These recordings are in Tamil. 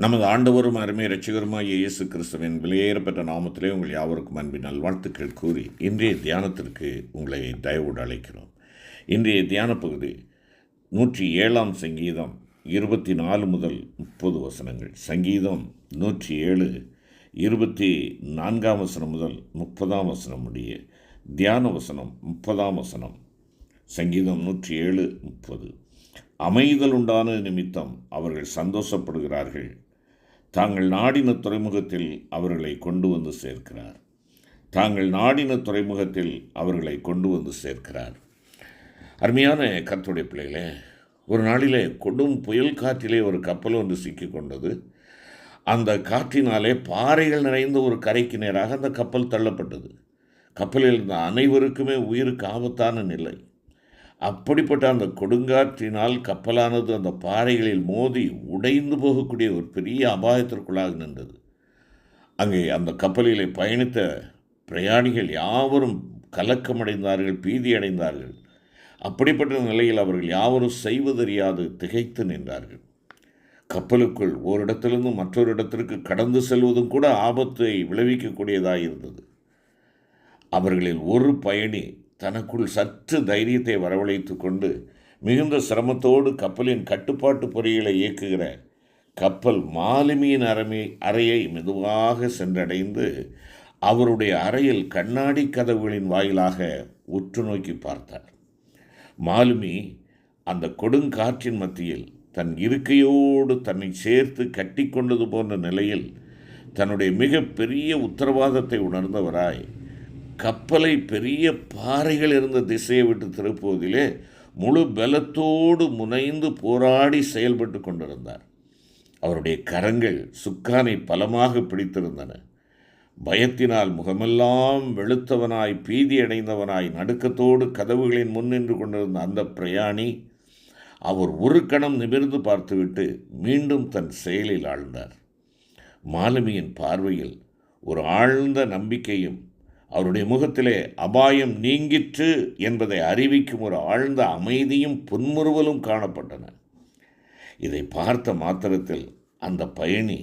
நமது ஆண்டவரும் அருமை ரட்சிகருமாய் இயேசு கிறிஸ்துவின் விலையேறப்பட்ட நாமத்திலே உங்கள் யாவருக்கும் அன்பின் நல்வாழ்த்துக்கள் கூறி இன்றைய தியானத்திற்கு உங்களை தயவோடு அழைக்கிறோம். இன்றைய தியான பகுதி நூற்றி ஏழாம் சங்கீதம் இருபத்தி நாலு முதல் முப்பது வசனங்கள். சங்கீதம் நூற்றி ஏழு இருபத்தி நான்காம் வசனம் முதல் முப்பதாம் வசனம் முடிய தியான வசனம் முப்பதாம் வசனம். சங்கீதம் நூற்றி ஏழு முப்பது. அமைதல் உண்டான நிமித்தம் அவர்கள் சந்தோஷப்படுகிறார்கள். தாங்கள் நாடின துறைமுகத்தில் அவர்களை கொண்டு வந்து சேர்க்கிறார். தாங்கள் நாடின துறைமுகத்தில் அவர்களை கொண்டு வந்து சேர்க்கிறார். அருமையான கர்த்தருடைய பிள்ளைகளே ஒரு நாளிலே கொடும் புயல் காற்றிலே ஒரு கப்பல் ஒன்று சிக்கிக் கொண்டது. அந்த காற்றினாலே பாறைகள் நிறைந்த ஒரு கரைக்கு நேராக அந்த கப்பல் தள்ளப்பட்டது. கப்பலில் இருந்த அனைவருக்குமே உயிருக்கு ஆபத்தான நிலை. அப்படிப்பட்ட அந்த கொடுங்காற்றினால் கப்பலானது அந்த பாறைகளில் மோதி உடைந்து போகக்கூடிய ஒரு பெரிய அபாயத்திற்குள்ளாக நின்றது. அங்கே அந்த கப்பலிலே பயணித்த பிரயாணிகள் யாவரும் கலக்கமடைந்தார்கள் பீதியடைந்தார்கள். அப்படிப்பட்ட நிலையில் அவர்கள் யாவரும் செய்வதறியாது திகைத்து நின்றார்கள். கப்பலுக்குள் ஓரிடத்திலிருந்து மற்றொரு இடத்திற்கு கடந்து செல்வதும் கூட ஆபத்தை விளைவிக்கக்கூடியதாக இருந்தது அவர்களில் ஒரு பயணி தனக்குள் சற்று தைரியத்தை வரவழைத்து கொண்டு மிகுந்த சிரமத்தோடு கப்பலின் கட்டுப்பாட்டு பொறிகளை இயக்குகிற கப்பல் மாலுமியின் அறமை அறையை மெதுவாக சென்றடைந்து அவருடைய அறையில் கண்ணாடி கதவுகளின் வாயிலாக உற்று நோக்கி பார்த்தார் மாலுமி அந்த கொடுங்காற்றின் மத்தியில் தன் இருக்கையோடு தன்னை சேர்த்து கட்டி கொண்டது போன்ற நிலையில் தன்னுடைய மிக பெரிய உத்தரவாதத்தை உணர்ந்தவராய் கப்பலை பெரிய பாறைகள் இருந்த திசையை விட்டு திருப்புவதிலே முழு பலத்தோடு முனைந்து போராடி செயல்பட்டு கொண்டிருந்தார். அவருடைய கரங்கள் சுக்கானை பலமாக பிடித்திருந்தன. பயத்தினால் முகமெல்லாம் வெளுத்தவனாய் பீதியடைந்தவனாய் நடுக்கத்தோடு கதவுகளின் முன் நின்று கொண்டிருந்த அந்த பிரயாணி அவர் ஒரு கணம் நிமிர்ந்து பார்த்துவிட்டு மீண்டும் தன் செயலில் ஆழ்ந்தார். மாலுமியின் பார்வையில் ஒரு ஆழ்ந்த நம்பிக்கையும் அவருடைய முகத்திலே அபாயம் நீங்கிற்று என்பதை அறிவிக்கும் ஒரு ஆழ்ந்த அமைதியும் புன்முறுவலும் காணப்பட்டன. இதை பார்த்த மாத்திரத்தில் அந்த பயணி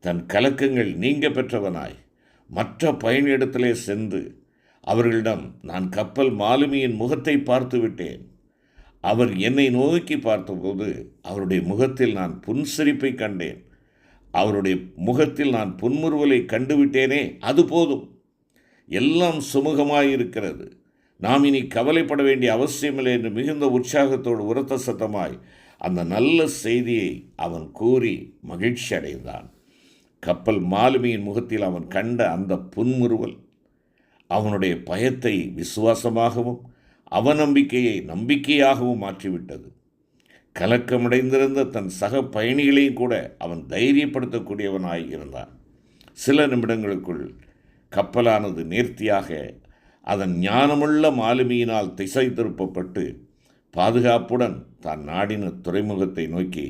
தன் கலக்கங்கள் நீங்க பெற்றவனாய் மற்ற பயணியிடத்திலே சென்று அவர்களிடம் நான் கப்பல் மாலுமியின் முகத்தை பார்த்து விட்டேன். அவர் என்னை நோக்கி பார்த்தபோது அவருடைய முகத்தில் நான் புன்சிரிப்பை கண்டேன். அவருடைய முகத்தில் நான் புன்முறுவலை கண்டுவிட்டேனே அது போதும். எல்லாம் சுமூகமாயிருக்கிறது. நாம் இனி கவலைப்பட வேண்டிய அவசியமில்லை என்று மிகுந்த உற்சாகத்தோடு உரத்த சத்தமாய் அந்த நல்ல செய்தியை அவன் கூறி மகிழ்ச்சி அடைந்தான். கப்பல் மாலுமியின் முகத்தில் அவன் கண்ட அந்த புன்முறுவல் அவனுடைய பயத்தை விசுவாசமாகவும் அவநம்பிக்கையை நம்பிக்கையாகவும் மாற்றிவிட்டது. கலக்கமடைந்திருந்த தன் சக பயணிகளையும் கூட அவன் தைரியப்படுத்தக்கூடியவனாய் இருந்தான். சில நிமிடங்களுக்குள் கப்பலானது நேர்த்தியாக அதன் ஞானமுள்ள மாலுமியினால் திசை திருப்பப்பட்டு பாதுகாப்புடன் தான் நாடின துறைமுகத்தை நோக்கி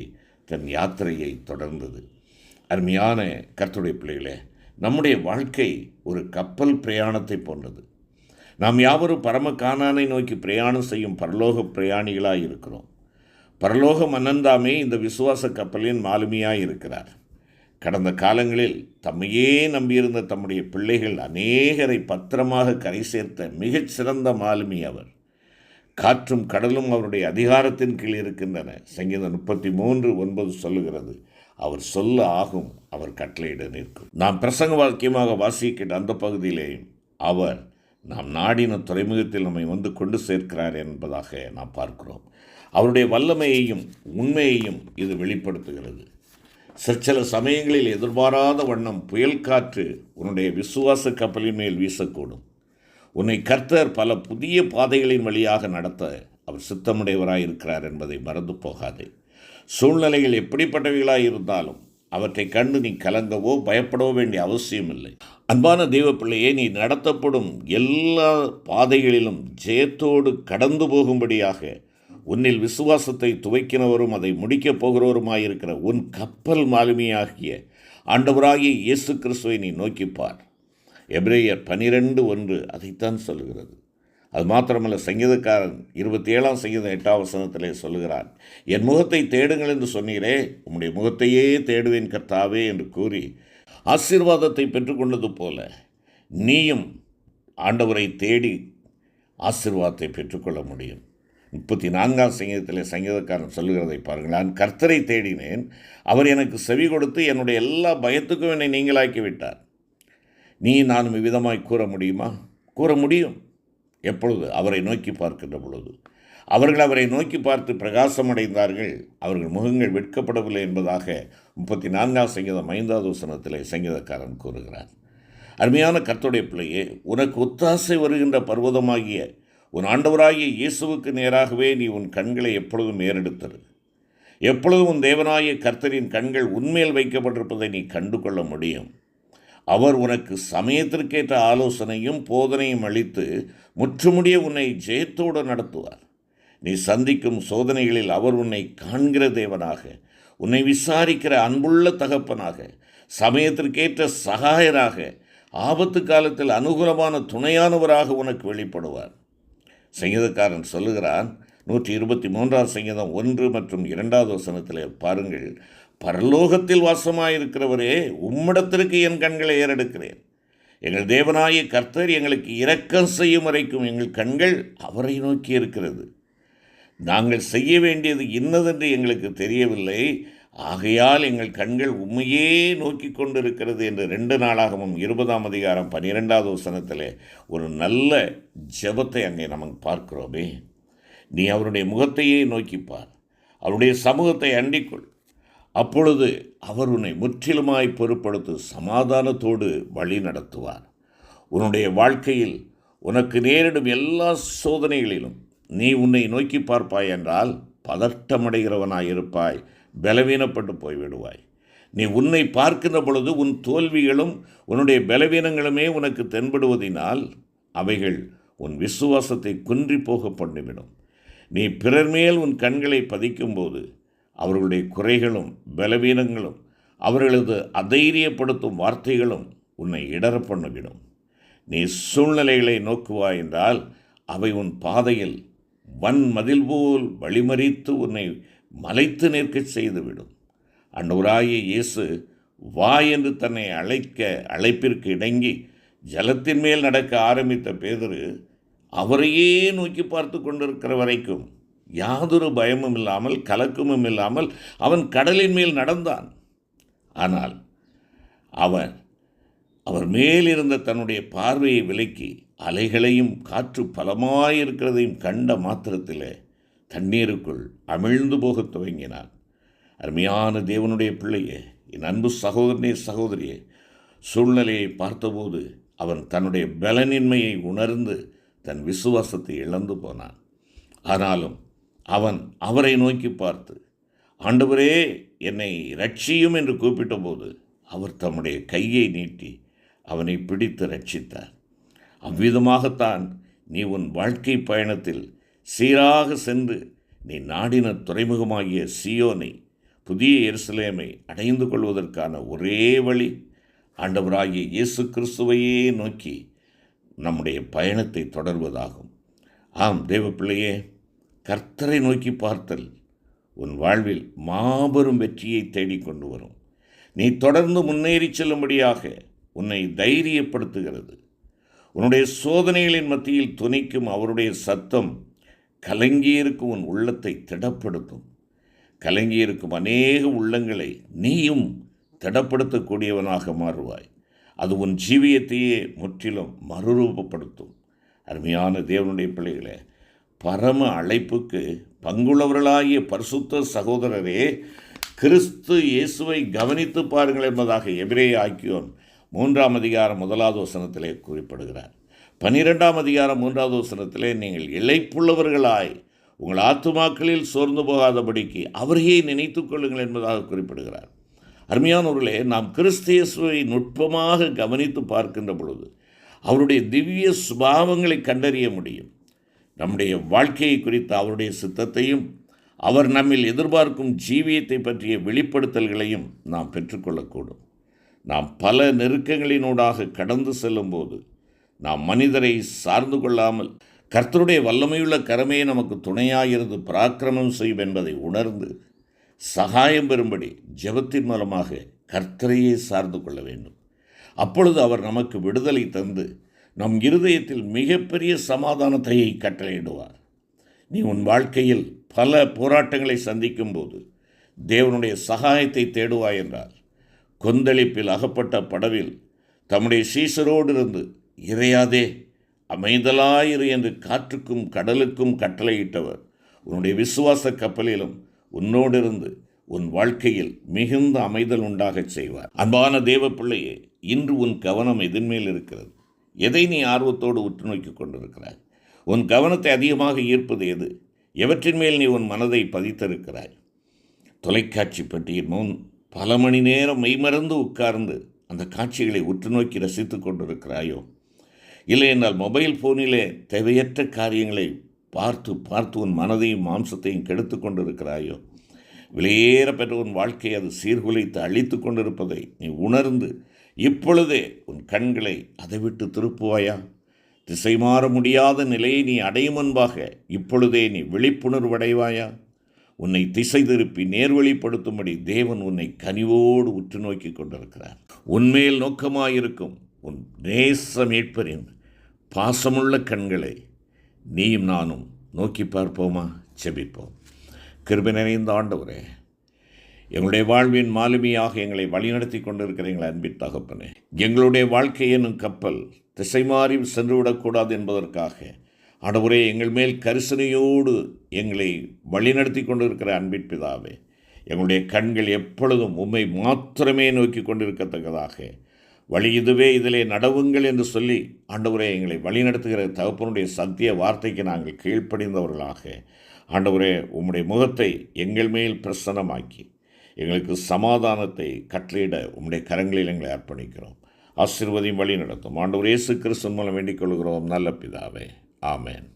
தன் யாத்திரையை தொடர்ந்தது. அருமையான கர்த்துடைய பிள்ளைகளே நம்முடைய வாழ்க்கை ஒரு கப்பல் பிரயாணத்தை போன்றது. நாம் யாவரும் பரம காணானை நோக்கி பிரயாணம் செய்யும் பரலோக பிரயாணிகளாக இருக்கிறோம். பரலோக மன்னன்தாமே இந்த விசுவாச கப்பலின் மாலுமியாக இருக்கிறார். கடந்த காலங்களில் தம்மையே நம்பியிருந்த தம்முடைய பிள்ளைகள் அநேகரை பத்திரமாக கரை சேர்த்த மிகச்சிறந்த மாலுமி அவர். காற்றும் கடலும் அவருடைய அதிகாரத்தின் கீழ் இருக்கின்றன. சங்கீதம் முப்பத்தி மூன்று ஒன்பது சொல்லுகிறது அவர் சொல்ல ஆகும் அவர் கட்டளையிட நிற்கும். நாம் பிரசங்க வாக்கியமாக வாசிக்கிட்ட அந்த பகுதியிலேயும் அவர் நாம் நாடின துறைமுகத்தில் நம்மை வந்து கொண்டு சேர்க்கிறார் என்பதாக நாம் பார்க்கிறோம். அவருடைய வல்லமையையும் உண்மையையும் இது வெளிப்படுத்துகிறது. சிற்சில சமயங்களில் எதிர்பாராத வண்ணம் புயல் காற்று உன்னுடைய விசுவாச கப்பலின் மேல் வீசக்கூடும். உன்னை கர்த்தர் பல புதிய பாதைகளின் வழியாக நடத்த அவர் சித்தமுடையவராயிருக்கிறார் என்பதை மறந்து போகாதே. சூழ்நிலைகள் எப்படிப்பட்டவைகளாக இருந்தாலும் அவற்றை கண்டு நீ கலங்கவோ பயப்படவோ வேண்டிய அவசியமில்லை. அன்பான தெய்வ பிள்ளையே நீ நடத்தப்படும் எல்லா பாதைகளிலும் ஜெயத்தோடு கடந்து போகும்படியாக உன்னில் விசுவாசத்தை துவைக்கினவரும் அதை முடிக்கப் போகிறவருமாயிருக்கிற உன் கப்பல் மாலுமியாகிய ஆண்டவராகிய இயேசு கிறிஸ்துவை நீ நோக்கிப்பார் எப்ரேயர் பனிரெண்டு ஒன்று அதைத்தான் சொல்கிறது அது மாத்திரமல்ல சங்கீதக்காரன் இருபத்தி ஏழாம் சங்கீதம் எட்டாம் வசனத்திலே சொல்லுகிறான் என் முகத்தை தேடுங்கள் என்று சொன்னீரே உம்முடைய முகத்தையே தேடுவேன் கர்த்தாவே என்று கூறி ஆசீர்வாதத்தை பெற்றுக்கொண்டது போல நீயும் ஆண்டவரை தேடி ஆசீர்வாதத்தை பெற்றுக்கொள்ள முடியும். முப்பத்தி நான்காம் சங்கீதத்தில் சங்கீதக்காரன் சொல்லுகிறதை பாருங்கள். நான் கர்த்தரை தேடினேன் அவர் எனக்கு செவி கொடுத்து என்னுடைய எல்லா பயத்துக்கும் என்னை நீங்களாக்கி விட்டார் நீ நானும் இவ்விதமாய் கூற முடியுமா? கூற முடியும். எப்பொழுது? அவரை நோக்கி பார்க்கின்ற பொழுது. அவர்கள் அவரை நோக்கி பார்த்து பிரகாசமடைந்தார்கள். அவர்கள் முகங்கள் வெட்கப்படவில்லை என்பதாக முப்பத்தி நான்காம் சங்கீதம் ஐந்தாவது வசனத்திலே சங்கீதக்காரன் கூறுகிறார் அருமையான கர்த்தருடைய பிள்ளையே உனக்கு ஒத்தாசை வருகின்ற பர்வதமாகிய உன் ஆண்டவராகிய இயேசுவுக்கு நேராகவே நீ உன் கண்களை எப்பொழுதும் ஏறெடுத்தது எப்பொழுதும் உன் தேவனாய கர்த்தரின் கண்கள் உண்மையில் வைக்கப்பட்டிருப்பதை நீ கண்டு கொள்ள முடியும். அவர் உனக்கு சமயத்திற்கேற்ற ஆலோசனையும் போதனையும் அளித்து முற்றுமுடிய உன்னை ஜெயத்தோடு நடத்துவார். நீ சந்திக்கும் சோதனைகளில் அவர் உன்னை காண்கிற தேவனாக உன்னை விசாரிக்கிற அன்புள்ள தகப்பனாக சமயத்திற்கேற்ற சகாயராக ஆபத்து காலத்தில் அனுகூலமான துணையானவராக உனக்கு வெளிப்படுவார். சங்கீதக்காரன் சொல்லுகிறான் நூற்றி இருபத்தி மூன்றாம் சங்கீதம் ஒன்று மற்றும் இரண்டாவது வசனத்தில் பாருங்கள் பரலோகத்தில் வாசமாயிருக்கிறவரே உம்மிடத்திற்கு என் கண்களை ஏறெடுக்கிறேன். எங்கள் தேவனாய கர்த்தர் எங்களுக்கு இரக்கம் செய்யும் வரைக்கும் எங்கள் கண்கள் அவரை நோக்கி இருக்கிறது. நாங்கள் செய்ய வேண்டியது இன்னதென்று எங்களுக்கு தெரியவில்லை ஆகையால் எங்கள் கண்கள் உண்மையே நோக்கி கொண்டிருக்கிறது என்று ரெண்டு நாளாகவும் இருபதாம் அதிகாரம் பன்னிரெண்டாவது வசனத்தில் ஒரு நல்ல ஜெபத்தை அங்கே நமக்கு பார்க்கிறோமே. நீ அவருடைய முகத்தையே நோக்கிப்பார் அவருடைய சமூகத்தை அண்டிக்கொள். அப்பொழுது அவர் உன்னை முற்றிலுமாய் பொருட்படுத்து சமாதானத்தோடு வழி நடத்துவார். உன்னுடைய வாழ்க்கையில் உனக்கு நேரிடும் எல்லா சோதனைகளிலும் நீ உன்னை நோக்கி பார்ப்பாய் என்றால் பதட்டமடைகிறவனாய் இருப்பாய் பலவீனப்பட்டு போய்விடுவாய். நீ உன்னை பார்க்கின்ற பொழுது உன் தோல்விகளும் உன்னுடைய பலவீனங்களுமே உனக்கு தென்படுவதினால் அவைகள் உன் விசுவாசத்தை குன்றி போக பண்ணிவிடும். நீ பிறர் மேல் உன் கண்களை பதிக்கும்போது அவர்களுடைய குறைகளும் பலவீனங்களும் அவர்களது அதைரியப்படுத்தும் வார்த்தைகளும் உன்னை இடர பண்ணிவிடும். நீ சூழ்நிலைகளை நோக்குவாய் என்றால் அவை உன் பாதையில் வன் மதில் போல் வழிமறித்து உன்னை மலைத்து நிற்கச் செய்துவிடும். அண்டவராகிய இயேசு வா என்று தன்னை அழைக்க அழைப்பிற்கு இணங்கி ஜலத்தின் மேல் நடக்க ஆரம்பித்த பேதரு அவரையே நோக்கி பார்த்து கொண்டிருக்கிற வரைக்கும் யாதொரு பயமும் இல்லாமல் கலக்கமும் இல்லாமல் அவன் கடலின் மேல் நடந்தான். ஆனால் அவன் அவர் மேல் இருந்த தன்னுடைய பார்வையை விலக்கி அலைகளையும் காற்று பலமாயிருக்கிறதையும் கண்ட மாத்திரத்திலே தண்ணீருக்குள் அமிழ்ந்து போகத் துவங்கினான். அருமையான தேவனுடைய பிள்ளையே என் அன்பு சகோதரனே சகோதரியே சூழ்நிலையை பார்த்தபோது அவன் தன்னுடைய பலனின்மையை உணர்ந்து தன் விசுவாசத்தை இழந்து போனான். ஆனாலும் அவன் அவரை நோக்கி பார்த்து ஆண்டவரே என்னை ரட்சியும் என்று கூப்பிட்டபோது அவர் தம்முடைய கையை நீட்டி அவனை பிடித்து ரட்சித்தார் அவ்விதமாகத்தான் நீ உன் வாழ்க்கை பயணத்தில் சீராக சென்று நீ நாடின துறைமுகமாகிய சியோனை புதிய எருசலேமை அடைந்து கொள்வதற்கான ஒரே வழி ஆண்டவராகிய இயேசு கிறிஸ்துவையே நோக்கி நம்முடைய பயணத்தை தொடர்வதாகும். ஆம் தேவப்பிள்ளையே கர்த்தரை நோக்கி பார்த்தல். உன் வாழ்வில் மாபெரும் வெற்றியை தேடிக்கொண்டு வரும். நீ தொடர்ந்து முன்னேறி செல்லும்படியாக உன்னை தைரியப்படுத்துகிறது. உன்னுடைய சோதனைகளின் மத்தியில் துணிக்கும் அவருடைய சத்தம் கலங்கியிருக்கும் உன் உள்ளத்தை திடப்படுத்தும். கலங்கியிருக்கும் அநேக உள்ளங்களை நீயும் திடப்படுத்தக்கூடியவனாக மாறுவாய். அது உன் ஜீவியத்தையே முற்றிலும் மறுரூபப்படுத்தும். அருமையான தேவனுடைய பிள்ளைகளே பரம அழைப்புக்கு பங்குள்ளவர்களாகிய பரிசுத்த சகோதரரே கிறிஸ்து இயேசுவை கவனித்து பாருங்கள் என்பதாக எபிரே ஆக்கியோன் மூன்றாம் அதிகாரம் முதலாவது வசனத்திலே குறிப்பிடுகிறார். பனிரெண்டாம் அதிகாரம் மூன்றாவது வசனத்திலே நீங்கள் இழைப்புள்ளவர்களாய் உங்கள் ஆத்துமாக்களில் சோர்ந்து போகாதபடிக்கு அவரையே நினைத்துக் கொள்ளுங்கள் என்பதாக குறிப்பிடுகிறார். அருமையானவர்களே நாம் கிறிஸ்தியசுவை நுட்பமாக கவனித்து பார்க்கின்ற பொழுது அவருடைய திவ்ய சுபாவங்களை கண்டறிய முடியும். நம்முடைய வாழ்க்கையை குறித்த அவருடைய சித்தத்தையும் அவர் நம்மில் எதிர்பார்க்கும் ஜீவியத்தை பற்றிய வெளிப்படுத்தல்களையும் நாம் பெற்றுக்கொள்ளக்கூடும். நாம் பல நெருக்கங்களினூடாக கடந்து செல்லும்போது நாம் மனிதரை சார்ந்து கொள்ளாமல் கர்த்தருடைய வல்லமையுள்ள கரமே நமக்கு துணையாகிறது பராக்கிரமம் செய்யும் என்பதை உணர்ந்து சகாயம் பெறும்படி ஜெபத்தின் மூலமாக கர்த்தரையே சார்ந்து கொள்ள வேண்டும். அப்பொழுது அவர் நமக்கு விடுதலை தந்து நம் இருதயத்தில் மிகப்பெரிய சமாதானத்தை கட்டளையிடுவார். நீ உன் வாழ்க்கையில் பல போராட்டங்களை சந்திக்கும் போது தேவனுடைய சகாயத்தை தேடுவாய் என்றார். கொந்தளிப்பில் அகப்பட்ட படவில் தம்முடைய சீசரோடு இருந்து இறையாதே அமைதலாயிரு என்று காற்றுக்கும் கடலுக்கும் கட்டளையிட்டவர். உன்னுடைய விசுவாச கப்பலிலும் உன்னோடிருந்து உன் வாழ்க்கையில் மிகுந்த அமைதல் உண்டாகச் செய்வார். அன்பான தேவ பிள்ளையே இன்று உன் கவனம் எதின்மேல் இருக்கிறது? எதை நீ ஆர்வத்தோடு உற்று நோக்கிக் கொண்டிருக்கிறாய்? உன் கவனத்தை அதிகமாக ஈர்ப்பது எது? எவற்றின் மேல் நீ உன் மனதை பதித்திருக்கிறாய்? தொலைக்காட்சி பெட்டியின் முன் பல மணி நேரம் மெய்மறந்து உட்கார்ந்து அந்த காட்சிகளை உற்று நோக்கி ரசித்துக் கொண்டிருக்கிறாயோ? இல்லை என்றால் மொபைல் ஃபோனிலே தேவையற்ற காரியங்களை பார்த்து பார்த்து உன் மனதையும் மாம்சத்தையும் கெடுத்து கொண்டிருக்கிறாயோ? விலையேற பெற்ற உன் வாழ்க்கையை அது சீர்குலைத்து அழித்து கொண்டிருப்பதை நீ உணர்ந்து இப்பொழுதே உன் கண்களை அதை விட்டு திருப்புவாயா? திசை மாற முடியாத நிலையை நீ அடையும் முன்பாக இப்பொழுதே நீ விழிப்புணர்வடைவாயா? உன்னை திசை திருப்பி நேர்வழிப்படுத்தும்படி தேவன் உன்னை கனிவோடு உற்று நோக்கி கொண்டிருக்கிறார். உன்மேல் நோக்கமாயிருக்கும் உன் நேச மீட்பரின் பாசமுள்ள கண்களை நீயும் நானும் நோக்கி பார்ப்போமா? செபிப்போம். கிருபி நிறைந்த ஆண்டவரே எங்களுடைய வாழ்வின் மாலுமியாக எங்களை வழிநடத்தி கொண்டிருக்கிற எங்களை அன்பின் தகப்பனே. எங்களுடைய வாழ்க்கை என்னும் கப்பல் திசை மாறி சென்றுவிடக்கூடாது என்பதற்காக ஆண்டவரே எங்கள் மேல் கரிசனையோடு எங்களை வழிநடத்தி கொண்டிருக்கிற அன்பின் பிதாவே எங்களுடைய கண்கள் எப்பொழுதும் உம்மை மாத்திரமே நோக்கி கொண்டிருக்கத்தக்கதாக வழி இதுவே இதிலே நடவுங்கள் என்று சொல்லி ஆண்டவரே எங்களை வழிநடத்துகிற தகப்பனுடைய சத்திய வார்த்தைக்கு நாங்கள் கீழ்ப்படிந்தவர்களாக ஆண்டவரே உம்முடைய முகத்தை எங்கள் மேல் பிரசன்னமாக்கி எங்களுக்கு சமாதானத்தை கட்டளையிட உம்முடைய கரங்களில் எங்களை அர்ப்பணிக்கிறோம். ஆசிர்வதியும் வழி நடத்தும் ஆண்டவர் இயேசு கிறிஸ்தன் மூலம் வேண்டிக் கொள்கிறோம். நல்ல பிதாவே. ஆமேன்.